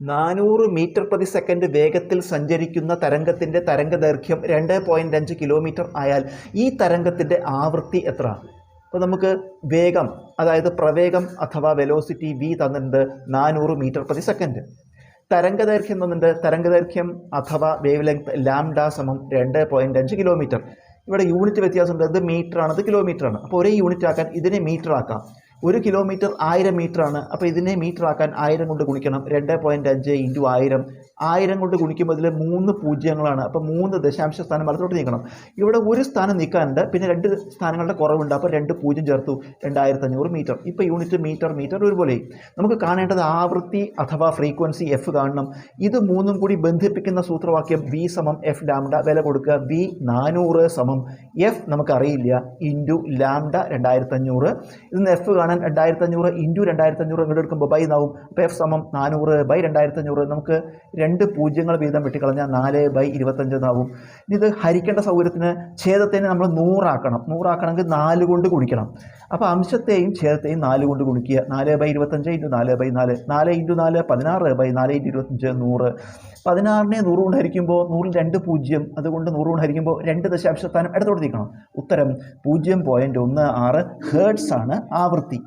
നാനൂറ് മീറ്റർ പ്രതി സെക്കൻഡ് വേഗത്തിൽ സഞ്ചരിക്കുന്ന തരംഗത്തിന്റെ തരംഗദൈർഘ്യം രണ്ട് പോയിന്റ് അഞ്ച് കിലോമീറ്റർ ആയാൽ ഈ തരംഗത്തിന്റെ ആവൃത്തി എത്ര? അപ്പോൾ നമുക്ക് വേഗം അതായത് പ്രവേഗം അഥവാ വെലോസിറ്റി വി തന്നിട്ടുണ്ട് നാനൂറ് മീറ്റർ പ്രതി സെക്കൻഡ്. തരംഗദൈർഘ്യം തന്നിട്ടുണ്ട് തരംഗദൈർഘ്യം അഥവാ വേവ് ലെങ്ത് ലാംഡ സമം രണ്ട് പോയിന്റ് അഞ്ച് കിലോമീറ്റർ ഇവിടെ യൂണിറ്റ് വ്യത്യാസമുണ്ട് ഇത് മീറ്ററാണ് ഇത് കിലോമീറ്റർ ആണ്. അപ്പോൾ ഒരേ യൂണിറ്റ് ആക്കാൻ ഇതിനെ മീറ്റർ ആക്കാം. ഒരു കിലോമീറ്റർ ആയിരം മീറ്റർ ആണ്. അപ്പോൾ ഇതിനെ മീറ്റർ ആക്കാൻ ആയിരം കൊണ്ട് ഗുണിക്കണം. രണ്ട് പോയിന്റ് അഞ്ച് ഇന്റു ആയിരം ആയിരം കൊണ്ട് ഗുണിക്കുമ്പോൾ ഇതിൽ മൂന്ന് പൂജ്യങ്ങളാണ്. അപ്പോൾ മൂന്ന് ദശാംശ സ്ഥാനം വലത്തോട്ട് നീക്കണം ഇവിടെ ഒരു സ്ഥാനം നീക്കാനുണ്ട്. പിന്നെ രണ്ട് സ്ഥാനങ്ങളുടെ കുറവുണ്ട്. അപ്പോൾ രണ്ട് പൂജ്യം ചേർത്തു രണ്ടായിരത്തഞ്ഞൂറ് മീറ്റർ ഇപ്പോൾ യൂണിറ്റ് മീറ്റർ മീറ്റർ ഒരുപോലെ. നമുക്ക് കാണേണ്ടത് ആവൃത്തി അഥവാ ഫ്രീക്വൻസി എഫ് കാണണം. ഇത് മൂന്നും കൂടി ബന്ധിപ്പിക്കുന്ന സൂത്രവാക്യം വി സമം എഫ് ലാംഡ വില കൊടുക്കുക. വി നാനൂറ് സമം എഫ് നമുക്കറിയില്ല. ഇന്റു ലാംഡ രണ്ടായിരത്തഞ്ഞൂറ്. ഇതിന് എഫ് കാണാൻ രണ്ടായിരത്തഞ്ഞൂറ് ഇന്റു രണ്ടായിരത്തഞ്ഞൂറ് ഇങ്ങോട്ട് എടുക്കുമ്പോൾ ബൈ നാവും അപ്പോൾ എഫ് സമം നാനൂറ് ബൈ രണ്ടായിരത്തഞ്ഞൂറ്. നമുക്ക് രണ്ട് പൂജ്യങ്ങൾ വീതം വെട്ടിക്കളഞ്ഞാൽ നാല് ബൈ ഇരുപത്തഞ്ച് എന്നാവും. ഇനി ഇത് ഹരിക്കേണ്ട സൗകര്യത്തിന് ഛേദത്തിന് നമ്മൾ നൂറാക്കണം. നൂറാക്കണമെങ്കിൽ നാല് കൊണ്ട് ഗുണിക്കണം. അപ്പോൾ അംശത്തെയും ഛേദത്തെയും നാല് കൊണ്ട് ഗുണിക്കുക. നാല് ബൈ ഇരുപത്തഞ്ച് ഇന്റു നാല് ബൈ നാല്. നാല് ഇന്റു നാല് പതിനാറ് ബൈ നാല് ഇന്റു ഇരുപത്തഞ്ച് നൂറ്. പതിനാറിനെ നൂറ് കൊണ്ട് ഹരിക്കുമ്പോൾ നൂറിൽ രണ്ട് പൂജ്യം. അതുകൊണ്ട് നൂറ് കൊണ്ട് ഹരിക്കുമ്പോൾ രണ്ട് ദശാംശ സ്ഥാനം ഇടത്തോട്ട് നീക്കണം. ഉത്തരം പൂജ്യം പോയിന്റ് ഒന്ന് ആറ് ഹേർട്സ് ആണ് ആവൃത്തി.